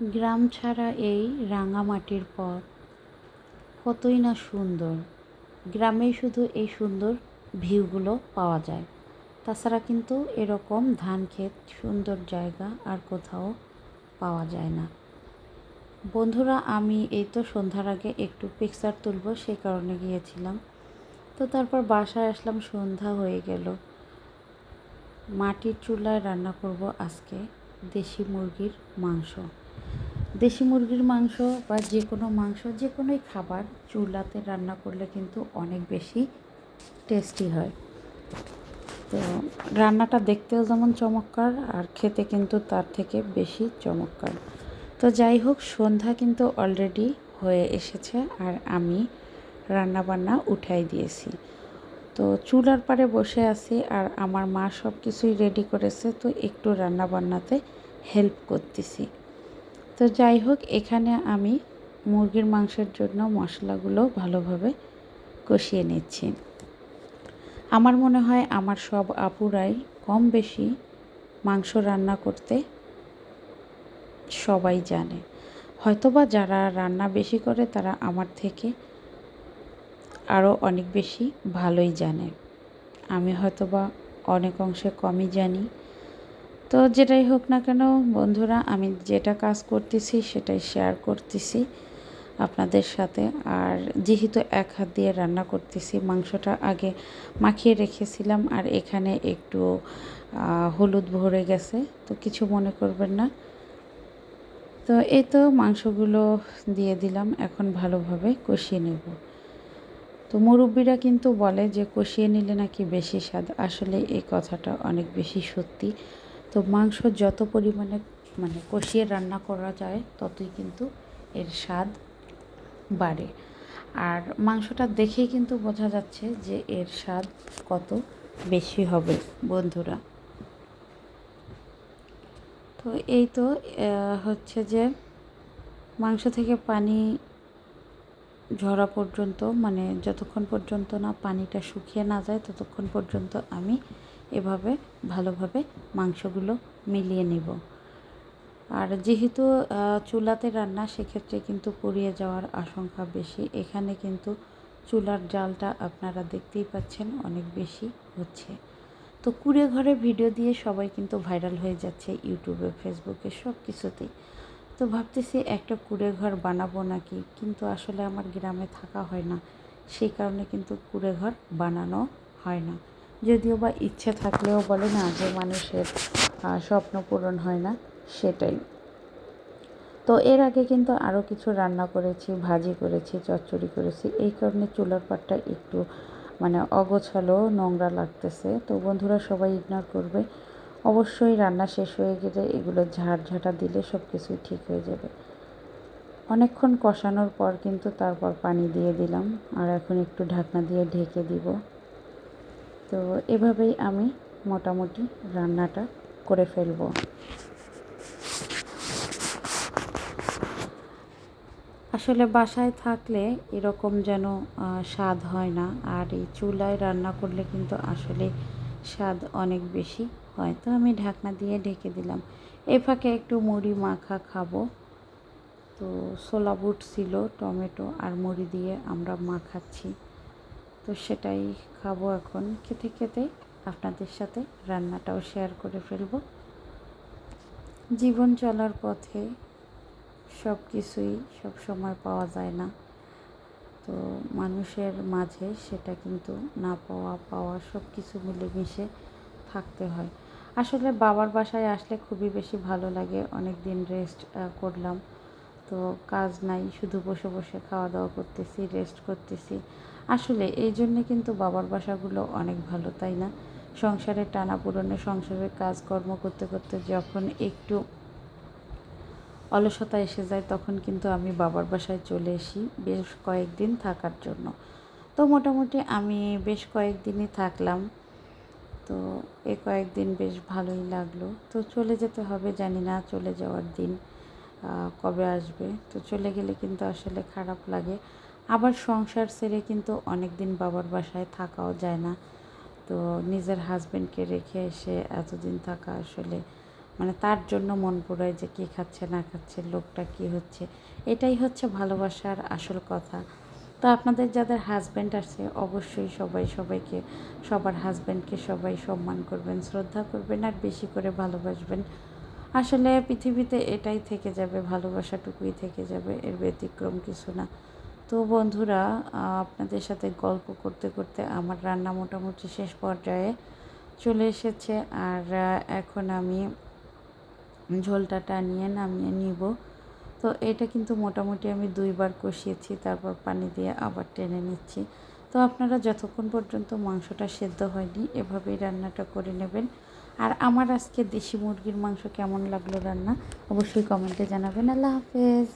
গ্রাম ছাড়া এই রাঙামাটির পথ কতই না সুন্দর। গ্রামেই শুধু এই সুন্দর ভিউগুলো পাওয়া যায়। তাছাড়া কিন্তু এরকম ধান ক্ষেত, সুন্দর জায়গা আর কোথাও পাওয়া যায় না। বন্ধুরা, আমি এই তো সন্ধ্যার আগে একটু পিকচার তুলব, সে কারণে গিয়েছিলাম। তো তারপর বাসায় আসলাম, সন্ধ্যা হয়ে গেল। মাটির চুলায় রান্না করব আজকে দেশি মুরগির মাংস। দেশি মুরগির মাংস বা যে কোনো মাংস, যে কোনোই খাবার চুলাতে রান্না করলে কিন্তু অনেক বেশি টেস্টি হয়। তো রান্নাটা দেখতেও যেমন চমৎকার আর খেতে কিন্তু তার থেকে বেশি চমৎকার। তো যাই হোক, সন্ধ্যা কিন্তু অলরেডি হয়ে এসেছে আর আমি রান্না বান্না উঠাই দিয়েছি। তো চুলার পারে বসে আছি আর আমার মা সব কিছুই রেডি করেছে, তো একটু রান্না বান্নাতে হেল্প করতেছি। তো যাই হোক, এখানে আমি মুরগির মাংসের জন্য মশলাগুলো ভালোভাবে কষিয়ে নিচ্ছি। আমার মনে হয় আমার সব আপুরাই কম বেশি মাংস রান্না করতে সবাই জানে। হয়তোবা যারা রান্না বেশি করে তারা আমার থেকে আরও অনেক বেশি ভালোই জানে। আমি হয়তোবা অনেক অংশে কমই জানি। তো যেটাই হোক না কেন, বন্ধুরা, আমি যেটা কাজ করতেছি সেটাই শেয়ার করতেছি আপনাদের সাথে। আর যেহেতু এক হাত দিয়ে রান্না করতেছি, মাংসটা আগে মাখিয়ে রেখেছিলাম আর এখানে একটু হলুদ ভরে গেছে, তো কিছু মনে করবেন না। তো এই তো মাংসগুলো দিয়ে দিলাম, এখন ভালোভাবে কষিয়ে নেব। তো মুরব্বীরা কিন্তু বলে যে কষিয়ে নিলে নাকি বেশি স্বাদ। আসলে এই কথাটা অনেক বেশি সত্যি। তো মাংস যত পরিমাণে মানে কষিয়ে রান্না করা যায়, ততই কিন্তু এর স্বাদ বাড়ে। আর মাংসটা দেখেই কিন্তু বোঝা যাচ্ছে যে এর স্বাদ কত বেশি হবে, বন্ধুরা। তো এই তো হচ্ছে যে মাংস থেকে পানি ঝরা পর্যন্ত মানে যতক্ষণ পর্যন্ত না পানিটা শুকিয়ে না যায়, ততক্ষণ পর্যন্ত আমি এভাবে ভালোভাবে মাংসগুলো মিলিয়ে নিব। আর যেহেতু চুলাতে রান্না সেক্ষেত্রে কিন্তু পুড়িয়ে যাওয়ার আশঙ্কা বেশি। এখানে কিন্তু চুলার জালটা আপনারা দেখতেই পাচ্ছেন অনেক বেশি হচ্ছে। তো কুড়ে ঘরে ভিডিও দিয়ে সবাই কিন্তু ভাইরাল হয়ে যাচ্ছে ইউটিউবে, ফেসবুকে সব কিছুতেই তো ভাবতেছি একটা কুড়ে ঘর বানাবো নাকি? কিন্তু আসলে আমার গ্রামে থাকা হয় না। সেই কারণে কিন্তু কুড়ে ঘর বানানো হয় না। যদিও বা ইচ্ছে থাকলেও বলে না যে মানুষের স্বপ্ন পূরণ হয় না, সেটাই। তো এর আগে কিন্তু আরও কিছু রান্না করেছি, ভাজি করেছি, চচ্চড়ি করেছি। এই কারণে চুলার পাটটা একটু মানে অগোছালো, নোংরা লাগতেছে। তো বন্ধুরা সবাই ইগনোর করবে। অবশ্যই রান্না শেষ হয়ে গেলে এগুলো ঝাড় ঝাঁটা দিলে সব কিছুই ঠিক হয়ে যাবে। অনেকক্ষণ কষানোর পর কিন্তু তারপর পানি দিয়ে দিলাম। আর এখন একটু ঢাকনা দিয়ে ঢেকে দিব। তো এভাবেই আমি মোটামুটি রান্নাটা করে ফেলব। আসলে বাসায় থাকলে এরকম যেন স্বাদ হয় না। আর এই চুলায় রান্না করলে কিন্তু আসলে স্বাদ অনেক বেশি হয়। তো আমি ঢাকনা দিয়ে ঢেকে দিলাম। এই ফাঁকে একটু মুড়ি মাখা খাব। তো ছোলা বুট ছিল, টমেটো আর মুড়ি দিয়ে আমরা মাখাচ্ছি। তো সেটাই খাব এখন। খেতে খেতে আপনাদের সাথে রান্নাটাও শেয়ার করে ফেলব। জীবন চলার পথে সব কিছুই সব সময় পাওয়া যায় না। তো মানুষের মাঝে সেটা কিন্তু না পাওয়া পাওয়া সব কিছু মিলেমিশে থাকতে হয়। আসলে বাবার বাসায় আসলে খুবই বেশি ভালো লাগে। অনেক দিন রেস্ট করলাম। তো কাজ নাই, শুধু বসে বসে খাওয়া দাওয়া করতেছি রেস্ট করতেছি। আসলে এই জন্যে কিন্তু বাবার বাসাগুলো অনেক ভালো, তাই না? সংসারের টানা পূরণে সংসারের কাজকর্ম করতে করতে যখন একটু অলসতা এসে যায়, তখন কিন্তু আমি বাবার বাসায় চলে আসি বেশ কয়েকদিন থাকার জন্য। তো মোটামুটি আমি বেশ কয়েকদিনই থাকলাম। তো এ কয়েকদিন বেশ ভালোই লাগল। তো চলে যেতে হবে, জানি না চলে যাওয়ার দিন কবে আসবে? তো চলে গেলে কিন্তু আসলে খারাপ লাগে। আবার সংসার ছেড়ে কিন্তু অনেক দিন বাবার বাসায় থাকাও যায় না। তো নিজের হাজব্যান্ডকে রেখে এসে এতদিন থাকা আসলে মানে তার জন্য মন পুরায় যে কী খাচ্ছে না খাচ্ছে, লোকটা কী হচ্ছে, এটাই হচ্ছে ভালোবাসার আসল কথা। তো আপনাদের যাদের হাজব্যান্ড আছে, অবশ্যই সবাই সবাইকে, সবার হাজব্যান্ডকে সবাই সম্মান করবেন, শ্রদ্ধা করবেন আর বেশি করে ভালোবাসবেন। আসলে পৃথিবীতে এটাই থেকে যাবে, ভালোবাসাটুকুই থেকে যাবে, এর ব্যতিক্রম কিছু না। তো বন্ধুরা, আপনাদের সাথে গল্প করতে করতে আমার রান্না মোটামুটি শেষ পর্যায়ে চলে এসেছে। আর এখন আমি ঝোলটা টানিয়ে নামিয়ে নিব। তো এটা কিন্তু মোটামুটি আমি দুইবার কষিয়েছি, তারপর পানি দিয়ে আবার টেনে নিচ্ছি। তো আপনারা যতক্ষণ পর্যন্ত মাংসটা সেদ্ধ হয়নি, এভাবেই রান্নাটা করে নেবেন। আর আমার আজকে দেশি মুরগির মাংস কেমন লাগল রান্না, অবশ্যই কমেন্টে জানাবেন। আল্লাহ হাফেজ।